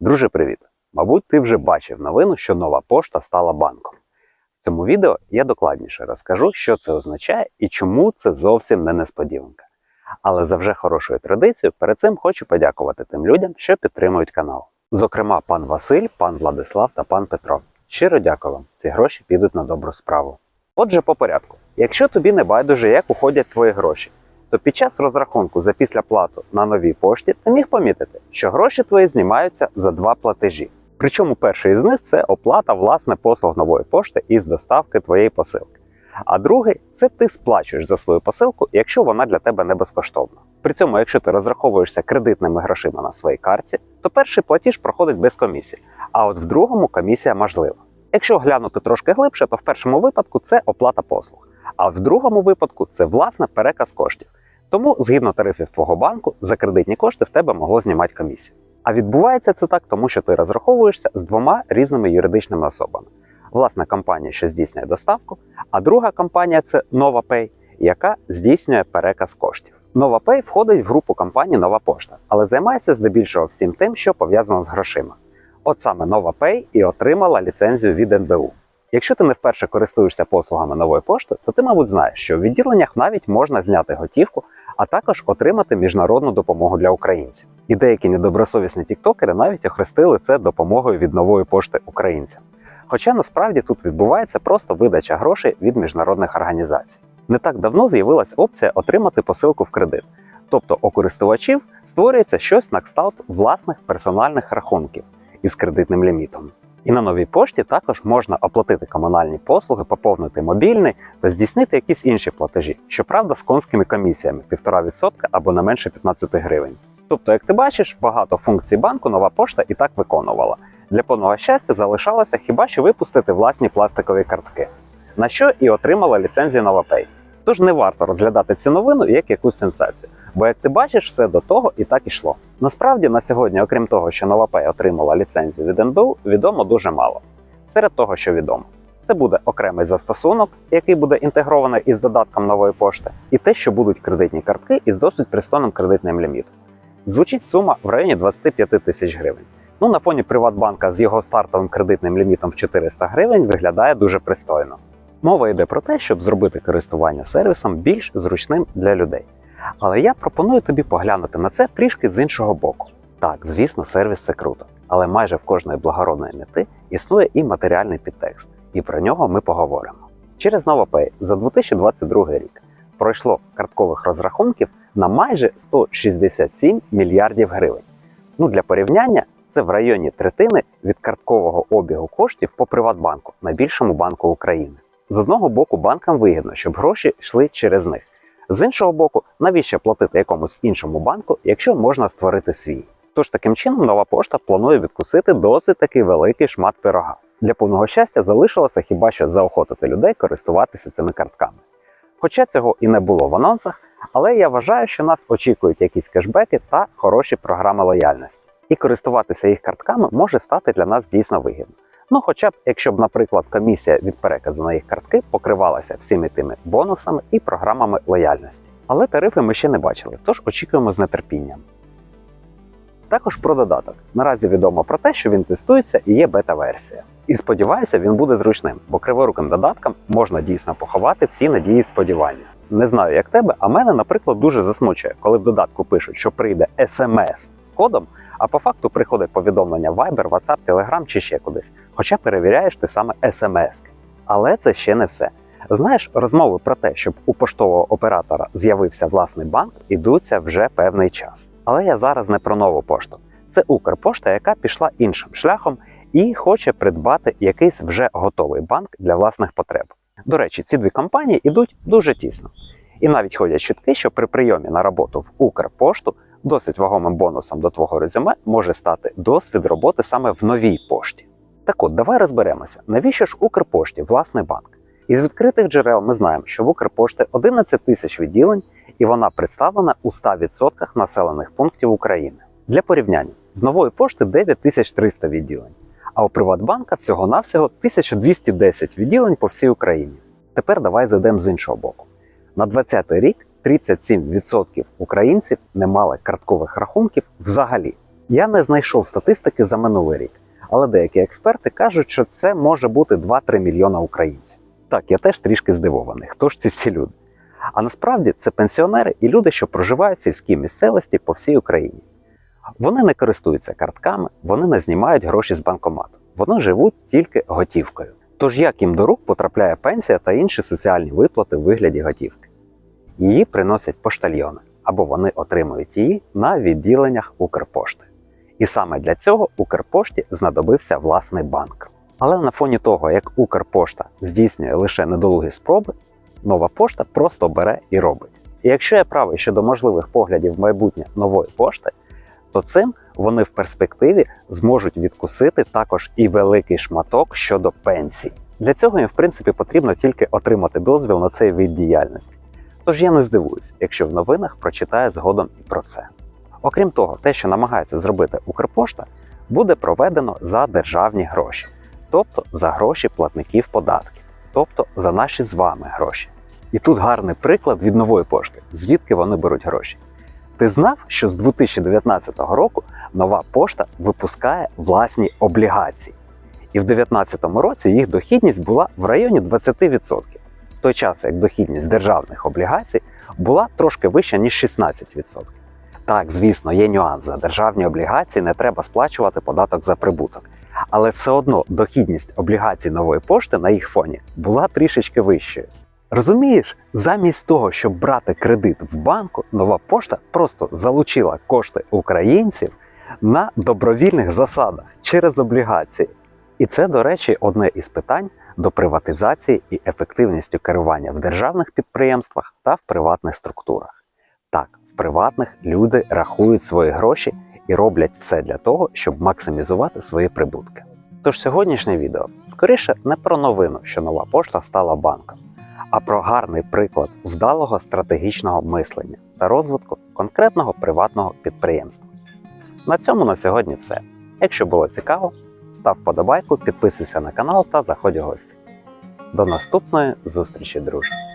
Друже, привіт! Мабуть, ти вже бачив новину, що нова пошта стала банком. В цьому відео я докладніше розкажу, що це означає і чому це зовсім не несподіванка. Але за вже хорошою традицією перед цим хочу подякувати тим людям, що підтримують канал. Зокрема, пан Василь, пан Владислав та пан Петро. Щиро дякую вам. Ці гроші підуть на добру справу. Отже, по порядку. Якщо тобі не байдуже, як уходять твої гроші, то під час розрахунку за післяплату на новій пошті ти міг помітити, що гроші твої знімаються за два платежі. Причому перший із них це оплата власне послуг нової пошти із доставки твоєї посилки. А другий це ти сплачуєш за свою посилку, якщо вона для тебе не безкоштовна. При цьому, якщо ти розраховуєшся кредитними грошима на своїй карті, то перший платіж проходить без комісії, а от в другому комісія можлива. Якщо глянути трошки глибше, то в першому випадку це оплата послуг, а в другому випадку це власне переказ коштів. Тому, згідно тарифів твого банку, за кредитні кошти в тебе могло знімати комісію. А відбувається це так, тому що ти розраховуєшся з двома різними юридичними особами. Власна компанія, що здійснює доставку, а друга компанія це NovaPay, яка здійснює переказ коштів. NovaPay входить в групу компаній Нова Пошта, але займається здебільшого всім тим, що пов'язано з грошима. От саме NovaPay і отримала ліцензію від НБУ. Якщо ти не вперше користуєшся послугами нової пошти, то ти, мабуть, знаєш, що в відділеннях навіть можна зняти готівку, а також отримати міжнародну допомогу для українців. І деякі недобросовісні тіктокери навіть охрестили це допомогою від нової пошти українцям. Хоча насправді тут відбувається просто видача грошей від міжнародних організацій. Не так давно з'явилась опція отримати посилку в кредит, тобто у користувачів створюється щось на кшталт власних персональних рахунків із кредитним лімітом. І на новій пошті також можна оплатити комунальні послуги, поповнити мобільний та здійснити якісь інші платежі, щоправда, з конськими комісіями 1,5% або не менше 15 гривень. Тобто, як ти бачиш, багато функцій банку нова пошта і так виконувала. Для повного щастя залишалося хіба що випустити власні пластикові картки, на що і отримала ліцензію NovaPay. Тож не варто розглядати цю новину як якусь сенсацію, бо як ти бачиш, все до того і так ішло. Насправді на сьогодні, окрім того, що NovaPay отримала ліцензію від НБУ, відомо дуже мало. Серед того, що відомо, це буде окремий застосунок, який буде інтегрований із додатком нової пошти, і те, що будуть кредитні картки із досить пристойним кредитним лімітом. Звучить сума в районі 25 тисяч гривень. Ну, на фоні Приватбанка з його стартовим кредитним лімітом в 400 гривень виглядає дуже пристойно. Мова йде про те, щоб зробити користування сервісом більш зручним для людей. Але я пропоную тобі поглянути на це трішки з іншого боку. Так, звісно, сервіс це круто, але майже в кожної благородної мети існує і матеріальний підтекст, і про нього ми поговоримо. Через NovaPay за 2022 рік пройшло карткових розрахунків на майже 167 мільярдів гривень. Ну, для порівняння, це в районі третини від карткового обігу коштів по Приватбанку, найбільшому банку України. З одного боку, банкам вигідно, щоб гроші йшли через них. З іншого боку, навіщо платити якомусь іншому банку, якщо можна створити свій? Тож таким чином нова пошта планує відкусити досить такий великий шмат пирога. Для повного щастя залишилося хіба що заохотити людей користуватися цими картками. Хоча цього і не було в анонсах, але я вважаю, що нас очікують якісь кешбеки та хороші програми лояльності. І користуватися їх картками може стати для нас дійсно вигідно. Ну, хоча б, якщо б, наприклад, комісія від переказу на їх картки покривалася всіми тими бонусами і програмами лояльності. Але тарифи ми ще не бачили, тож очікуємо з нетерпінням. Також про додаток. Наразі відомо про те, що він тестується і є бета-версія. І сподіваюся, він буде зручним, бо криворуким додатком можна дійсно поховати всі надії і сподівання. Не знаю, як тебе, а мене, наприклад, дуже засмучує, коли в додатку пишуть, що прийде SMS з кодом, а по факту приходить повідомлення Viber, WhatsApp, Telegram чи ще кудись. Хоча перевіряєш ти саме SMS. Але це ще не все. Знаєш, розмови про те, щоб у поштового оператора з'явився власний банк, ідуться вже певний час. Але я зараз не про нову пошту. Це Укрпошта, яка пішла іншим шляхом і хоче придбати якийсь вже готовий банк для власних потреб. До речі, ці дві компанії йдуть дуже тісно. І навіть ходять чутки, що при прийомі на роботу в Укрпошту досить вагомим бонусом до твого резюме може стати досвід роботи саме в новій пошті. Так от, давай розберемося, навіщо ж Укрпошті власний банк? Із відкритих джерел ми знаємо, що в Укрпошті 11 тисяч відділень і вона представлена у 100% населених пунктів України. Для порівняння, в нової пошти 9300 відділень, а у Приватбанка всього-навсього 1210 відділень по всій Україні. Тепер давай зайдемо з іншого боку. На 2020 рік 37% українців не мали карткових рахунків взагалі. Я не знайшов статистики за минулий рік, але деякі експерти кажуть, що це може бути 2-3 мільйона українців. Так, я теж трішки здивований, хто ж ці всі люди. А насправді це пенсіонери і люди, що проживають в сільській місцевості по всій Україні. Вони не користуються картками, вони не знімають гроші з банкомату, вони живуть тільки готівкою. Тож як їм до рук потрапляє пенсія та інші соціальні виплати в вигляді готівки? Її приносять поштальйони, або вони отримують її на відділеннях Укрпошти. І саме для цього Укрпошті знадобився власний банк. Але на фоні того, як Укрпошта здійснює лише недолугі спроби, нова пошта просто бере і робить. І якщо я правий щодо можливих поглядів майбутнє нової пошти, то цим вони в перспективі зможуть відкусити також і великий шматок щодо пенсій. Для цього їм, в принципі, потрібно тільки отримати дозвіл на цей вид діяльності. Тож я не здивуюсь, якщо в новинах прочитаю згодом і про це. Окрім того, те, що намагається зробити Укрпошта, буде проведено за державні гроші, тобто за гроші платників податків, тобто за наші з вами гроші. І тут гарний приклад від нової пошти, звідки вони беруть гроші. Ти знав, що з 2019 року нова пошта випускає власні облігації, і в 2019 році їх дохідність була в районі 20%, в той час як дохідність державних облігацій була трошки вища ніж 16%. Так, звісно, є нюанс. За державні облігації не треба сплачувати податок за прибуток. Але все одно дохідність облігацій нової пошти на їх фоні була трішечки вищою. Розумієш, замість того, щоб брати кредит в банку, нова пошта просто залучила кошти українців на добровільних засадах через облігації. І це, до речі, одне із питань до приватизації і ефективністю керування в державних підприємствах та в приватних структурах. Так, приватних люди рахують свої гроші і роблять все для того, щоб максимізувати свої прибутки. Тож сьогоднішнє відео скоріше не про новину, що нова пошта стала банком, а про гарний приклад вдалого стратегічного мислення та розвитку конкретного приватного підприємства. На цьому на сьогодні все. Якщо було цікаво, став подобайку, підписуйся на канал та заходь у гості. До наступної зустрічі, друже!